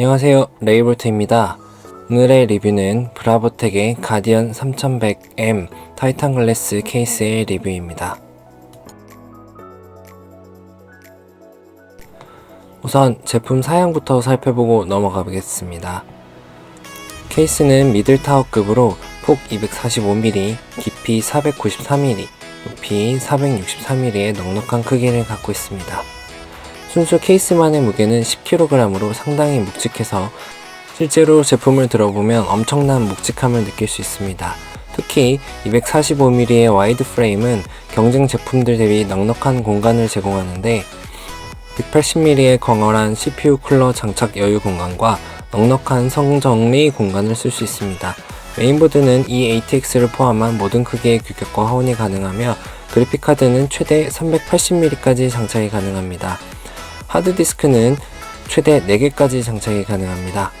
안녕하세요. 레이볼트입니다. 오늘의 리뷰는 브라보텍의 가디언 3100M 타이탄 글래스 케이스의 리뷰입니다. 우선 제품 사양부터 살펴보고 넘어가 보겠습니다. 케이스는 미들타워급으로 폭 245mm, 깊이 493mm, 높이 463mm의 넉넉한 크기를 갖고 있습니다. 순수 케이스만의 무게는 10kg으로 상당히 묵직해서 실제로 제품을 들어보면 엄청난 묵직함을 느낄 수 있습니다. 특히 245mm의 와이드 프레임은 경쟁 제품들 대비 넉넉한 공간을 제공하는데 180mm의 광활한 CPU 쿨러 장착 여유 공간과 넉넉한 성정리 공간을 쓸 수 있습니다. 메인보드는 이 ATX를 포함한 모든 크기의 규격과 호환이 가능하며 그래픽카드는 최대 380mm까지 장착이 가능합니다. 하드디스크는 최대 4개까지 장착이 가능합니다.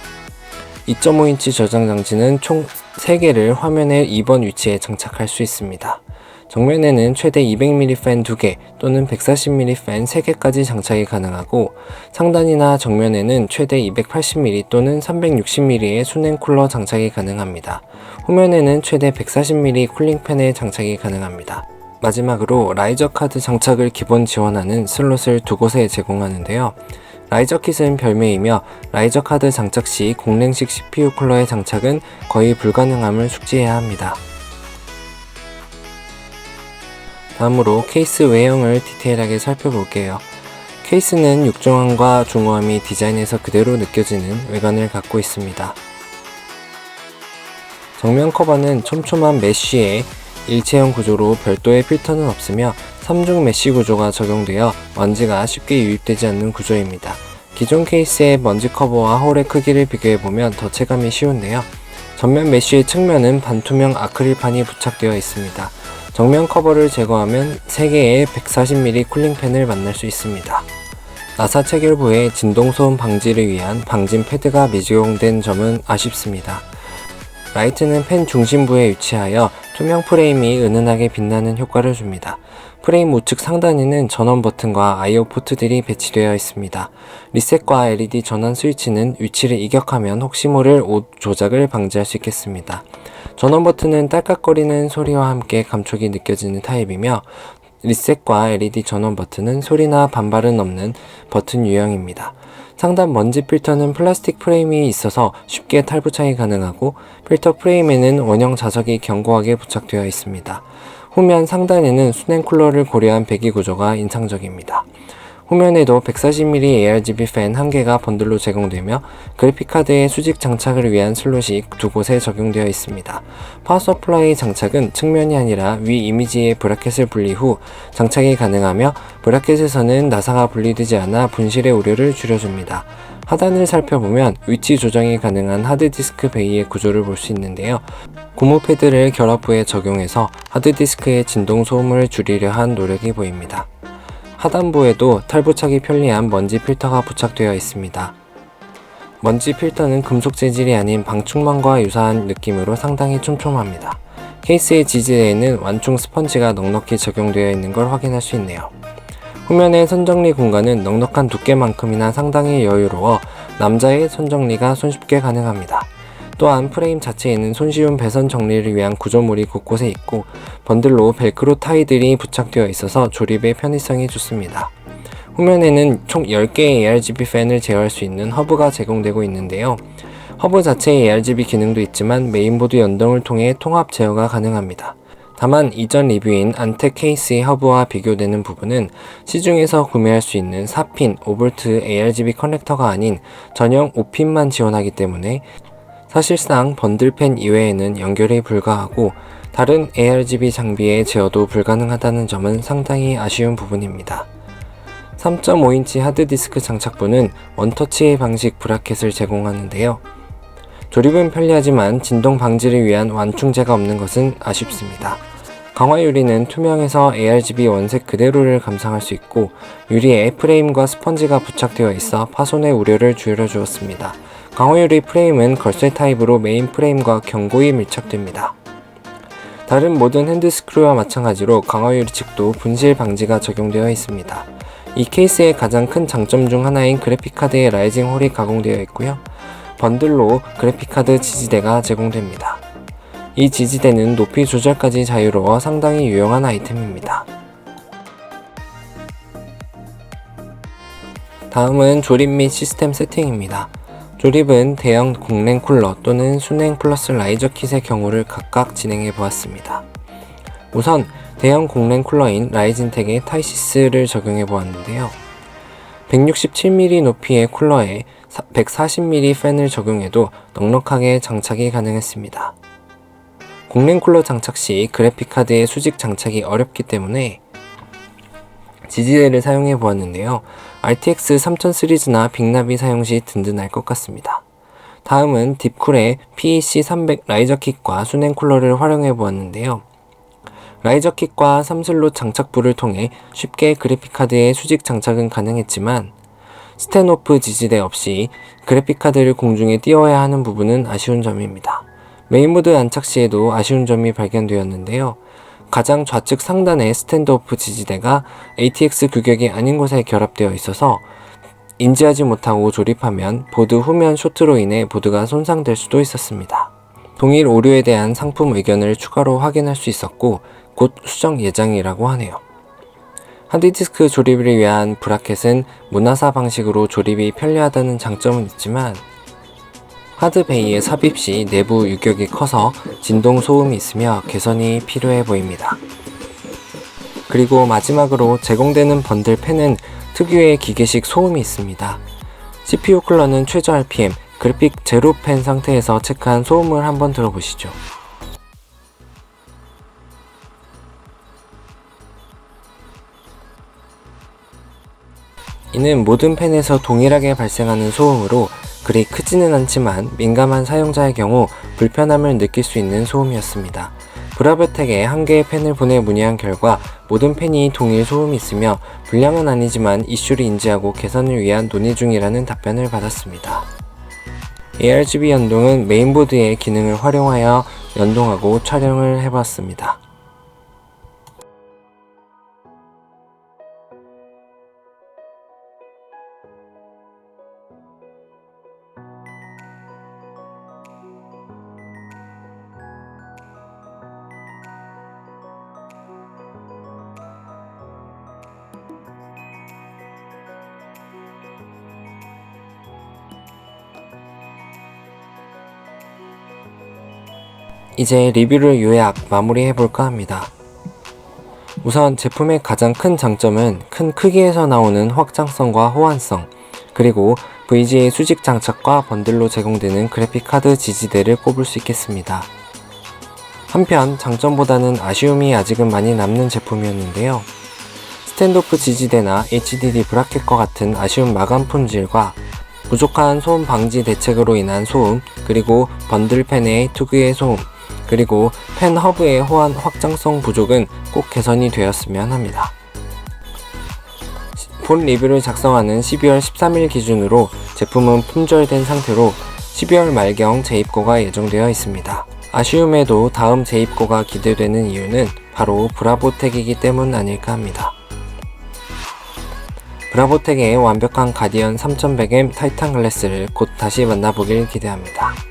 2.5인치 저장 장치는 총 3개를 화면의 2번 위치에 장착할 수 있습니다. 정면에는 최대 200mm 팬 2개 또는 140mm 팬 3개까지 장착이 가능하고 상단이나 정면에는 최대 280mm 또는 360mm의 수냉 쿨러 장착이 가능합니다. 후면에는 최대 140mm 쿨링팬의 장착이 가능합니다. 마지막으로 라이저 카드 장착을 기본 지원하는 슬롯을 두 곳에 제공하는데요. 라이저 킷은 별매이며 라이저 카드 장착 시 공랭식 CPU 쿨러의 장착은 거의 불가능함을 숙지해야 합니다. 다음으로 케이스 외형을 디테일하게 살펴볼게요. 케이스는 육중함과 중후함이 디자인에서 그대로 느껴지는 외관을 갖고 있습니다. 정면 커버는 촘촘한 메쉬에 일체형 구조로 별도의 필터는 없으며 3중 메쉬 구조가 적용되어 먼지가 쉽게 유입되지 않는 구조입니다. 기존 케이스의 먼지 커버와 홀의 크기를 비교해보면 더 체감이 쉬운데요. 전면 메쉬의 측면은 반투명 아크릴판이 부착되어 있습니다. 정면 커버를 제거하면 3개의 140mm 쿨링팬을 만날 수 있습니다. 나사 체결부에 진동소음 방지를 위한 방진 패드가 미적용된 점은 아쉽습니다. 라이트는 펜 중심부에 위치하여 투명 프레임이 은은하게 빛나는 효과를 줍니다. 프레임 우측 상단에는 전원 버튼과 I/O 포트들이 배치되어 있습니다. 리셋과 LED 전원 스위치는 위치를 이격하면 혹시 모를 옷 조작을 방지할 수 있겠습니다. 전원 버튼은 딸깍거리는 소리와 함께 감촉이 느껴지는 타입이며 리셋과 LED 전원 버튼은 소리나 반발은 없는 버튼 유형입니다. 상단 먼지 필터는 플라스틱 프레임이 있어서 쉽게 탈부착이 가능하고 필터 프레임에는 원형 자석이 견고하게 부착되어 있습니다. 후면 상단에는 수냉 쿨러를 고려한 배기 구조가 인상적입니다. 후면에도 140mm ARGB 팬 1개가 번들로 제공되며 그래픽카드의 수직 장착을 위한 슬롯이 두 곳에 적용되어 있습니다. 파워 서플라이 장착은 측면이 아니라 위 이미지의 브라켓을 분리 후 장착이 가능하며 브라켓에서는 나사가 분리되지 않아 분실의 우려를 줄여줍니다. 하단을 살펴보면 위치 조정이 가능한 하드디스크 베이의 구조를 볼 수 있는데요. 고무 패드를 결합부에 적용해서 하드디스크의 진동 소음을 줄이려 한 노력이 보입니다. 하단부에도 탈부착이 편리한 먼지 필터가 부착되어 있습니다. 먼지 필터는 금속 재질이 아닌 방충망과 유사한 느낌으로 상당히 촘촘합니다. 케이스의 지지대에는 완충 스펀지가 넉넉히 적용되어 있는 걸 확인할 수 있네요. 후면의 선정리 공간은 넉넉한 두께만큼이나 상당히 여유로워 남자의 손정리가 손쉽게 가능합니다. 또한 프레임 자체에는 손쉬운 배선 정리를 위한 구조물이 곳곳에 있고 번들로 벨크로 타이들이 부착되어 있어서 조립의 편의성이 좋습니다. 후면에는 총 10개의 ARGB 팬을 제어할 수 있는 허브가 제공되고 있는데요. 허브 자체에 ARGB 기능도 있지만 메인보드 연동을 통해 통합 제어가 가능합니다. 다만 이전 리뷰인 안텍 케이스의 허브와 비교되는 부분은 시중에서 구매할 수 있는 4핀 5V ARGB 커넥터가 아닌 전용 5핀만 지원하기 때문에 사실상 번들펜 이외에는 연결이 불가하고 다른 ARGB 장비의 제어도 불가능하다는 점은 상당히 아쉬운 부분입니다. 3.5인치 하드디스크 장착부는 원터치 방식 브라켓을 제공하는데요. 조립은 편리하지만 진동 방지를 위한 완충제가 없는 것은 아쉽습니다. 강화 유리는 투명해서 ARGB 원색 그대로를 감상할 수 있고 유리에 프레임과 스펀지가 부착되어 있어 파손의 우려를 줄여주었습니다. 강화유리 프레임은 걸쇠 타입으로 메인 프레임과 견고히 밀착됩니다. 다른 모든 핸드스크루와 마찬가지로 강화유리 측도 분실 방지가 적용되어 있습니다. 이 케이스의 가장 큰 장점 중 하나인 그래픽카드의 라이징 홀이 가공되어 있고요. 번들로 그래픽카드 지지대가 제공됩니다. 이 지지대는 높이 조절까지 자유로워 상당히 유용한 아이템입니다. 다음은 조립 및 시스템 세팅입니다. 조립은 대형 공랭 쿨러 또는 순행 플러스 라이저 킷의 경우를 각각 진행해 보았습니다. 우선 대형 공랭 쿨러인 라이진텍의 타이시스를 적용해 보았는데요. 167mm 높이의 쿨러에 140mm 팬을 적용해도 넉넉하게 장착이 가능했습니다. 공랭 쿨러 장착 시 그래픽카드의 수직 장착이 어렵기 때문에 지지대를 사용해 보았는데요. RTX 3000 시리즈나 빅나비 사용 시 든든할 것 같습니다. 다음은 딥쿨의 PEC300 라이저 킷과 순행 쿨러를 활용해 보았는데요. 라이저 킷과 3슬롯 장착부를 통해 쉽게 그래픽카드의 수직 장착은 가능했지만 스탠오프 지지대 없이 그래픽카드를 공중에 띄워야 하는 부분은 아쉬운 점입니다. 메인보드 안착 시에도 아쉬운 점이 발견되었는데요. 가장 좌측 상단의 스탠드오프 지지대가 ATX 규격이 아닌 곳에 결합되어 있어서 인지하지 못하고 조립하면 보드 후면 쇼트로 인해 보드가 손상될 수도 있었습니다. 동일 오류에 대한 상품 의견을 추가로 확인할 수 있었고 곧 수정 예정이라고 하네요. 하드디스크 조립을 위한 브라켓은 문화사 방식으로 조립이 편리하다는 장점은 있지만 하드베이에 삽입 시 내부 유격이 커서 진동 소음이 있으며 개선이 필요해 보입니다. 그리고 마지막으로 제공되는 번들 팬은 특유의 기계식 소음이 있습니다. CPU 쿨러는 최저 RPM, 그래픽 제로 팬 상태에서 체크한 소음을 한번 들어보시죠. 이는 모든 팬에서 동일하게 발생하는 소음으로 그리 크지는 않지만 민감한 사용자의 경우 불편함을 느낄 수 있는 소음이었습니다. 브라보텍에 한 개의 팬을 보내 문의한 결과 모든 팬이 동일 소음이 있으며 불량은 아니지만 이슈를 인지하고 개선을 위한 논의 중이라는 답변을 받았습니다. ARGB 연동은 메인보드의 기능을 활용하여 연동하고 촬영을 해봤습니다. 이제 리뷰를 요약 마무리해 볼까 합니다. 우선 제품의 가장 큰 장점은 큰 크기에서 나오는 확장성과 호환성, 그리고 VGA 수직 장착과 번들로 제공되는 그래픽카드 지지대를 꼽을 수 있겠습니다. 한편 장점보다는 아쉬움이 아직은 많이 남는 제품이었는데요. 스탠드오프 지지대나 HDD 브라켓과 같은 아쉬운 마감 품질과 부족한 소음 방지 대책으로 인한 소음, 그리고 번들 팬의 특유의 소음, 그리고 펜 허브의 호환 확장성 부족은 꼭 개선이 되었으면 합니다. 본 리뷰를 작성하는 12월 13일 기준으로 제품은 품절된 상태로 12월 말경 재입고가 예정되어 있습니다. 아쉬움에도 다음 재입고가 기대되는 이유는 바로 브라보텍이기 때문 아닐까 합니다. 브라보텍의 완벽한 가디언 3100M 타이탄 글래스를 곧 다시 만나보길 기대합니다.